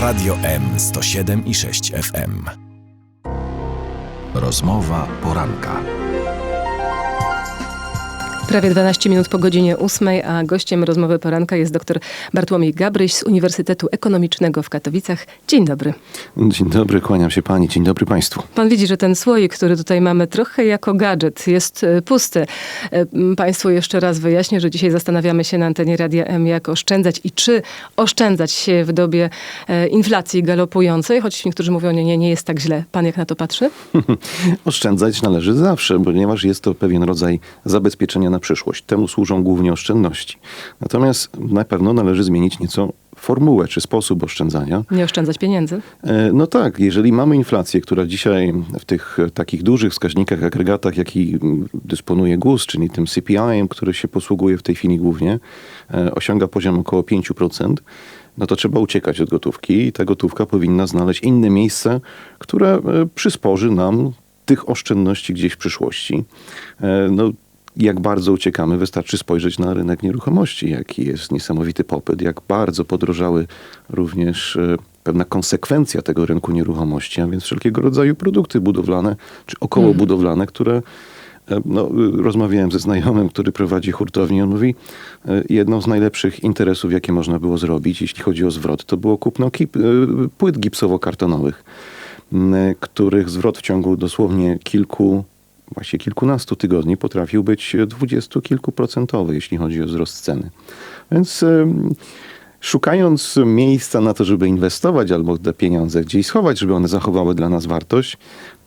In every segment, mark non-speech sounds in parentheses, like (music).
Radio M 107 i 6 FM. Rozmowa poranka. Prawie 12 minut po godzinie 8, a gościem rozmowy poranka jest dr Bartłomiej Gabryś z Uniwersytetu Ekonomicznego w Katowicach. Dzień dobry. Dzień dobry, kłaniam się pani, dzień dobry państwu. Pan widzi, że ten słoik, który tutaj mamy trochę jako gadżet, jest e, pusty. E, państwu jeszcze raz wyjaśnię, że dzisiaj zastanawiamy się na antenie Radia M, jak oszczędzać i czy oszczędzać się w dobie e, inflacji galopującej, choć niektórzy mówią, nie, nie, nie jest tak źle. Pan jak na to patrzy? (laughs) Oszczędzać należy zawsze, ponieważ jest to pewien rodzaj zabezpieczenia na przyszłość. Temu służą głównie oszczędności. Natomiast na pewno należy zmienić nieco formułę czy sposób oszczędzania. Nie oszczędzać pieniędzy? E, no tak, jeżeli mamy inflację, która dzisiaj w tych takich dużych wskaźnikach, agregatach, jaki dysponuje GUS, czyli tym CPI, który się posługuje w tej chwili głównie, e, osiąga poziom około 5%, no to trzeba uciekać od gotówki i ta gotówka powinna znaleźć inne miejsce, które e, przysporzy nam tych oszczędności gdzieś w przyszłości. No, jak bardzo uciekamy, wystarczy spojrzeć na rynek nieruchomości, jaki jest niesamowity popyt, jak bardzo podrożały również e, pewna konsekwencja tego rynku nieruchomości, a więc wszelkiego rodzaju produkty budowlane czy około budowlane, które e, no, rozmawiałem ze znajomym, który prowadzi hurtownię. On mówi, e, jedną z najlepszych interesów, jakie można było zrobić, jeśli chodzi o zwrot, to było kupno płyt gipsowo-kartonowych, których zwrot w ciągu dosłownie kilku właśnie kilkunastu tygodni potrafił być dwudziestokilkuprocentowy, jeśli chodzi o wzrost ceny. Więc szukając miejsca na to, żeby inwestować albo te pieniądze gdzieś schować, żeby one zachowały dla nas wartość,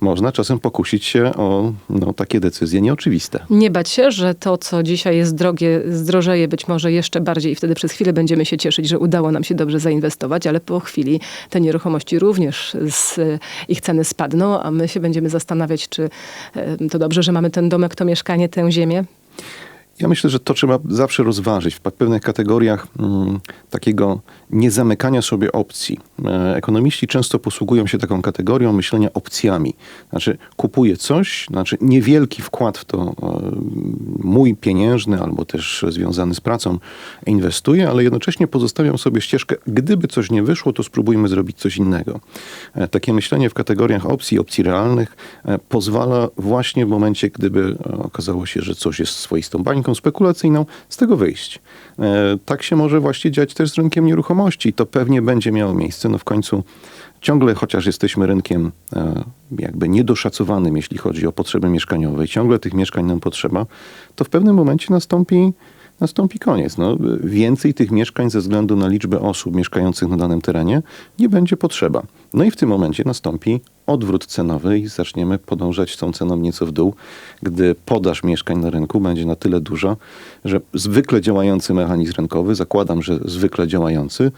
można czasem pokusić się o no, takie decyzje nieoczywiste. Nie bać się, że to, co dzisiaj jest drogie, zdrożeje być może jeszcze bardziej i wtedy przez chwilę będziemy się cieszyć, że udało nam się dobrze zainwestować, ale po chwili te nieruchomości również z ich ceny spadną, a my się będziemy zastanawiać, czy to dobrze, że mamy ten domek, to mieszkanie, tę ziemię. Ja myślę, że to trzeba zawsze rozważyć w pewnych kategoriach mm, takiego niezamykania sobie opcji. E, ekonomiści często posługują się taką kategorią myślenia opcjami. Znaczy, kupuję coś, znaczy niewielki wkład w to e, mój pieniężny albo też związany z pracą inwestuję, ale jednocześnie pozostawiam sobie ścieżkę, gdyby coś nie wyszło, to spróbujmy zrobić coś innego. E, takie myślenie w kategoriach opcji, opcji realnych pozwala właśnie w momencie, gdyby okazało się, że coś jest swoistą bańką, spekulacyjną, z tego wyjść. E, tak się może właśnie dziać też z rynkiem nieruchomości. To pewnie będzie miało miejsce. No w końcu ciągle, chociaż jesteśmy rynkiem e, jakby niedoszacowanym, jeśli chodzi o potrzeby mieszkaniowe, ciągle tych mieszkań nam potrzeba, to w pewnym momencie nastąpi nastąpi koniec. No, więcej tych mieszkań ze względu na liczbę osób mieszkających na danym terenie nie będzie potrzeba. No i w tym momencie nastąpi odwrót cenowy i zaczniemy podążać tą ceną nieco w dół, gdy podaż mieszkań na rynku będzie na tyle duża, że zwykle działający mechanizm rynkowy, zakładam, że zwykle działający,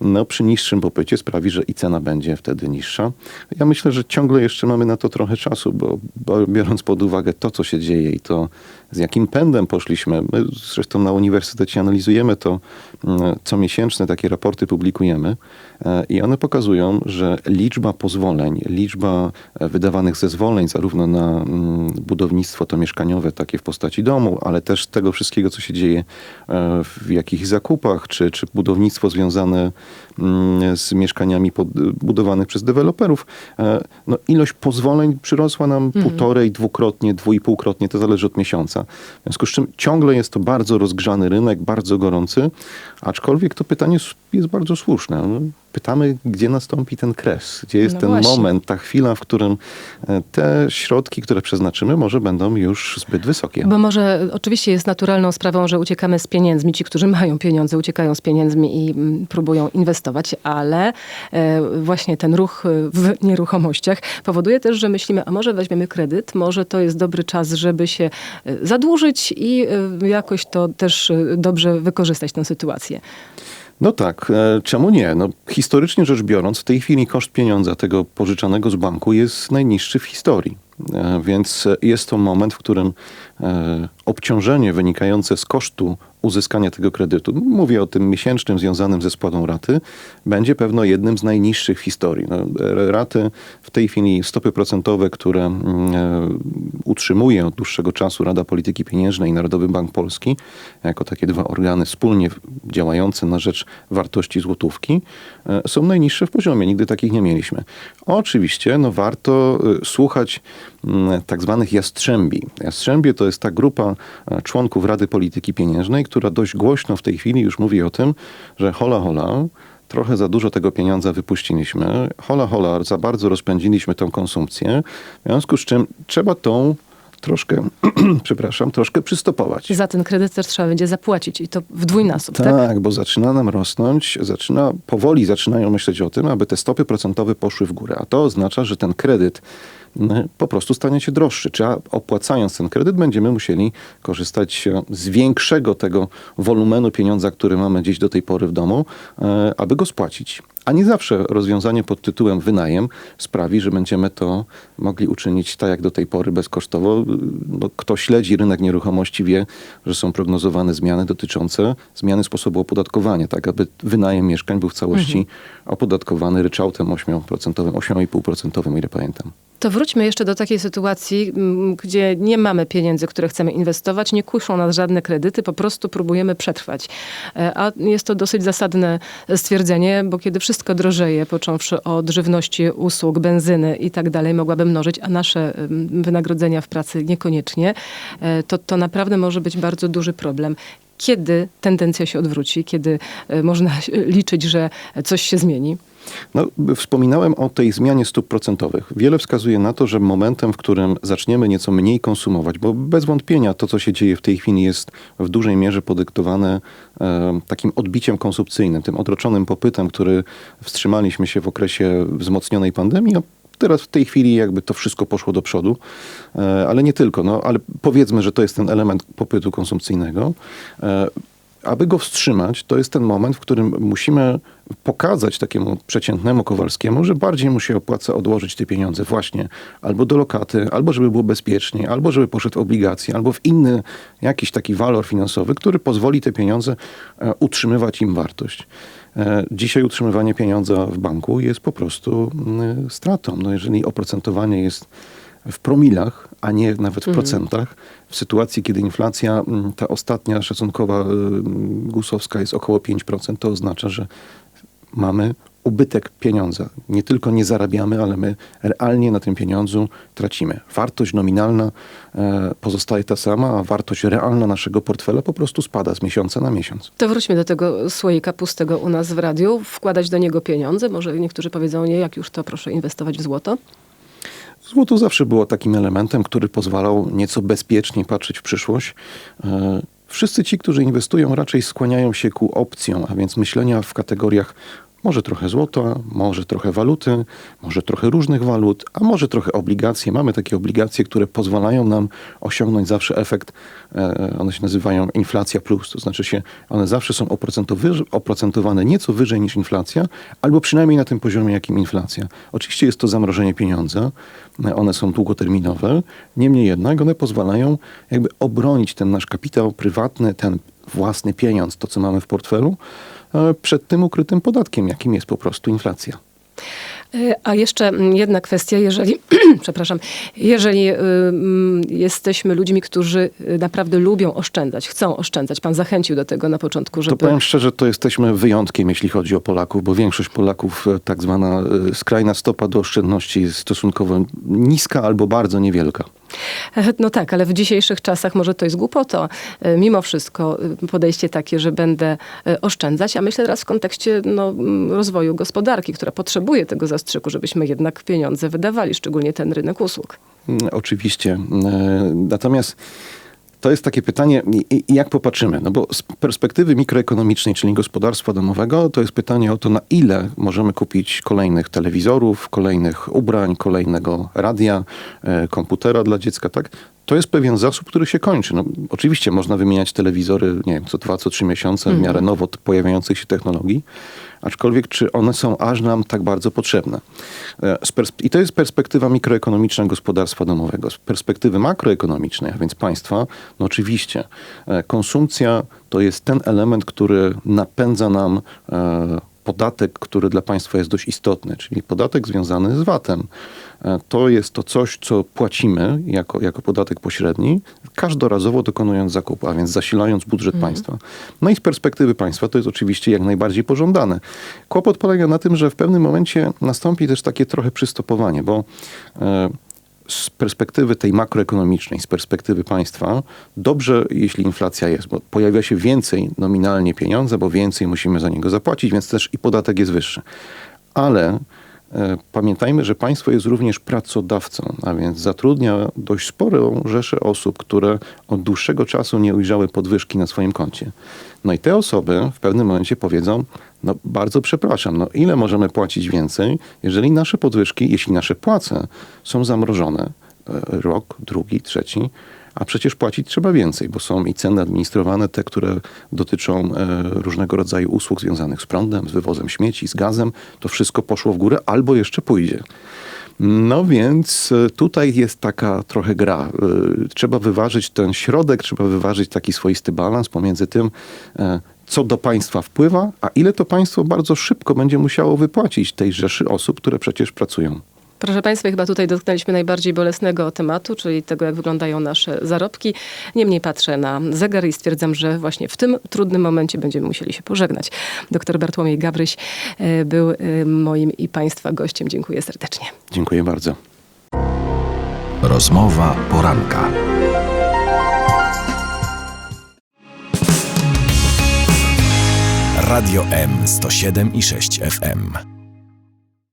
no, przy niższym popycie sprawi, że i cena będzie wtedy niższa. Ja myślę, że ciągle jeszcze mamy na to trochę czasu, bo, bo biorąc pod uwagę to, co się dzieje i to, z jakim pędem poszliśmy, my zresztą na uniwersytecie analizujemy to mm, co miesięczne, takie raporty publikujemy i one pokazują, że liczba pozwoleń, liczba e, wydawanych zezwoleń zarówno na mm, budownictwo to mieszkaniowe, takie w postaci domu, ale też tego wszystkiego, co się dzieje e, w jakichś zakupach, czy, czy budownictwo związane z mieszkaniami budowanych przez deweloperów, e, no ilość pozwoleń przyrosła nam mhm. półtorej, dwukrotnie, dwójpółkrotnie, to zależy od miesiąca. W związku z czym ciągle jest to bardzo rozgrzany rynek, bardzo gorący, aczkolwiek to pytanie jest bardzo słuszne. No, pytamy, gdzie nastąpi ten kres, gdzie jest no ten właśnie. moment, ta chwila, w którym e, te środki, które przeznaczymy, może będą już zbyt wysokie. Bo może oczywiście jest naturalną sprawą, że uciekamy z pieniędzmi. Ci, którzy mają pieniądze, uciekają z pieniędzmi i mm, próbują inwestować, ale e, właśnie ten ruch w nieruchomościach powoduje też, że myślimy, a może weźmiemy kredyt, może to jest dobry czas, żeby się e, zadłużyć i jakoś to też dobrze wykorzystać tę sytuację. No tak, e, czemu nie? No, historycznie rzecz biorąc, w tej chwili koszt pieniądza tego pożyczanego z banku jest najniższy w historii. E, więc jest to moment, w którym e, obciążenie wynikające z kosztu uzyskania tego kredytu, mówię o tym miesięcznym związanym ze spłatą raty, będzie pewno jednym z najniższych w historii. No, raty w tej chwili, stopy procentowe, które mm, e, utrzymuje od dłuższego czasu Rada Polityki Pieniężnej i Narodowy Bank Polski, jako takie dwa organy wspólnie działające na rzecz wartości złotówki, e, są najniższe w poziomie. Nigdy takich nie mieliśmy. Oczywiście no, warto e, słuchać mm, tak zwanych jastrzębi. Jastrzębie to jest ta grupa e, członków Rady Polityki Pieniężnej, która dość głośno w tej chwili już mówi o tym, że hola hola, trochę za dużo tego pieniądza wypuściliśmy, hola hola, za bardzo rozpędziliśmy tą konsumpcję, w związku z czym trzeba tą troszkę, (clears throat) przepraszam, troszkę przystopować. Za ten kredyt też trzeba będzie zapłacić i to w dwójnasób, tak? Tak, bo zaczyna nam rosnąć, zaczyna, powoli zaczynają myśleć o tym, aby te stopy procentowe poszły w górę. A to oznacza, że ten kredyt po prostu stanie się droższy. Czy opłacając ten kredyt będziemy musieli korzystać e, z większego tego wolumenu pieniądza, który mamy gdzieś do tej pory w domu, e, aby go spłacić. A nie zawsze rozwiązanie pod tytułem wynajem sprawi, że będziemy to mogli uczynić tak jak do tej pory bezkosztowo. No, kto śledzi rynek nieruchomości wie, że są prognozowane zmiany dotyczące zmiany sposobu opodatkowania, tak aby wynajem mieszkań był w całości opodatkowany ryczałtem 8%, 8,5%, o ile pamiętam. To wróćmy jeszcze do takiej sytuacji, m, gdzie nie mamy pieniędzy, które chcemy inwestować, nie kuszą nas żadne kredyty, po prostu próbujemy przetrwać. E, A jest to dosyć zasadne stwierdzenie, bo kiedy wszystko drożeje, począwszy od żywności, usług, benzyny i tak dalej, mogłaby mnożyć, a nasze wynagrodzenia w pracy niekoniecznie, e, to, to naprawdę może być bardzo duży problem. Kiedy tendencja się odwróci, kiedy e, można (laughs) liczyć, że coś się zmieni? No, wspominałem o tej zmianie stóp procentowych. Wiele wskazuje na to, że momentem, w którym zaczniemy nieco mniej konsumować, bo bez wątpienia to, co się dzieje w tej chwili, jest w dużej mierze podyktowane e, takim odbiciem konsumpcyjnym, tym odroczonym popytem, który wstrzymaliśmy się w okresie wzmocnionej pandemii, a Teraz w tej chwili jakby to wszystko poszło do przodu, e, ale nie tylko. No, ale powiedzmy, że to jest ten element popytu konsumpcyjnego. E, aby go wstrzymać, to jest ten moment, w którym musimy pokazać takiemu przeciętnemu Kowalskiemu, że bardziej mu się opłaca odłożyć te pieniądze właśnie albo do lokaty, albo żeby było bezpieczniej, albo żeby poszedł w obligacje, albo w inny jakiś taki walor finansowy, który pozwoli te pieniądze e, utrzymywać im wartość. E, Dzisiaj utrzymywanie pieniądza w banku jest po prostu mm, stratą. No jeżeli oprocentowanie jest w promilach, a nie nawet w procentach, w sytuacji, kiedy inflacja, mm, ta ostatnia szacunkowa y, gusowska jest około 5%, to oznacza, że mamy ubytek pieniądza. Nie tylko nie zarabiamy, ale my realnie na tym pieniądzu tracimy. Wartość nominalna e, pozostaje ta sama, a wartość realna naszego portfela po prostu spada z miesiąca na miesiąc. To wróćmy do tego słoika pustego u nas w radiu, wkładać do niego pieniądze. Może niektórzy powiedzą, nie, jak już to proszę inwestować w złoto. Złoto zawsze było takim elementem, który pozwalał nieco bezpieczniej patrzeć w przyszłość. E, Wszyscy ci, którzy inwestują, raczej skłaniają się ku opcjom, a więc myślenia w kategoriach może trochę złota, może trochę waluty, może trochę różnych walut, a może trochę obligacje. Mamy takie obligacje, które pozwalają nam osiągnąć zawsze efekt, e, one się nazywają inflacja plus, to znaczy się one zawsze są oprocentowane nieco wyżej niż inflacja, albo przynajmniej na tym poziomie, jakim inflacja. Oczywiście jest to zamrożenie pieniądza, one są długoterminowe, niemniej jednak one pozwalają jakby obronić ten nasz kapitał prywatny, ten własny pieniądz, to co mamy w portfelu, e, przed tym ukrytym podatkiem, jakim jest po prostu inflacja. Y, A jeszcze jedna kwestia, jeżeli, (clears throat) przepraszam, jeżeli y, mm, jesteśmy ludźmi, którzy y, naprawdę lubią oszczędzać, chcą oszczędzać, pan zachęcił do tego na początku, To żeby... powiem szczerze, to jesteśmy wyjątkiem, jeśli chodzi o Polaków, bo większość Polaków, e, tak zwana e, skrajna stopa do oszczędności jest stosunkowo niska albo bardzo niewielka. No tak, ale w dzisiejszych czasach może to jest głupota. E, Mimo wszystko e, podejście takie, że będę e, oszczędzać, a myślę teraz w kontekście no, m, rozwoju gospodarki, która potrzebuje tego zastrzyku, żebyśmy jednak pieniądze wydawali, szczególnie ten rynek usług. Mm, Oczywiście. E, Natomiast to jest takie pytanie, jak popatrzymy? No bo z perspektywy mikroekonomicznej, czyli gospodarstwa domowego, to jest pytanie o to, na ile możemy kupić kolejnych telewizorów, kolejnych ubrań, kolejnego radia, e, komputera dla dziecka, tak? To jest pewien zasób, który się kończy. No, oczywiście można wymieniać telewizory, nie wiem, co dwa, co trzy miesiące w miarę nowo pojawiających się technologii, aczkolwiek czy one są aż nam tak bardzo potrzebne? E, I to jest perspektywa mikroekonomiczna gospodarstwa domowego. Z perspektywy makroekonomicznej, a więc państwa, no oczywiście e, konsumpcja to jest ten element, który napędza nam e, podatek, który dla państwa jest dość istotny, czyli podatek związany z VAT-em. E, To jest to coś, co płacimy jako, jako podatek pośredni, każdorazowo dokonując zakupu, a więc zasilając budżet państwa. No i z perspektywy państwa to jest oczywiście jak najbardziej pożądane. Kłopot polega na tym, że w pewnym momencie nastąpi też takie trochę przystopowanie, bo e, z perspektywy tej makroekonomicznej, z perspektywy państwa, dobrze, jeśli inflacja jest, bo pojawia się więcej nominalnie pieniądza, bo więcej musimy za niego zapłacić, więc też i podatek jest wyższy. Ale pamiętajmy, że państwo jest również pracodawcą, a więc zatrudnia dość sporą rzeszę osób, które od dłuższego czasu nie ujrzały podwyżki na swoim koncie. No i te osoby w pewnym momencie powiedzą, no bardzo przepraszam, no ile możemy płacić więcej, jeżeli nasze podwyżki, jeśli nasze płace są zamrożone e, rok, drugi, trzeci, a przecież płacić trzeba więcej, bo są i ceny administrowane, te, które dotyczą e, różnego rodzaju usług związanych z prądem, z wywozem śmieci, z gazem, to wszystko poszło w górę albo jeszcze pójdzie. No więc e, tutaj jest taka trochę gra. E, Trzeba wyważyć ten środek, trzeba wyważyć taki swoisty balans pomiędzy tym, co do państwa wpływa, a ile to państwo bardzo szybko będzie musiało wypłacić tej rzeszy osób, które przecież pracują. Proszę Państwa, chyba tutaj dotknęliśmy najbardziej bolesnego tematu, czyli tego, jak wyglądają nasze zarobki. Niemniej patrzę na zegar i stwierdzam, że właśnie w tym trudnym momencie będziemy musieli się pożegnać. Doktor Bartłomiej Gabryś e, był e, moim i Państwa gościem. Dziękuję serdecznie. Dziękuję bardzo. Rozmowa poranka. Radio M 107 i 6 FM.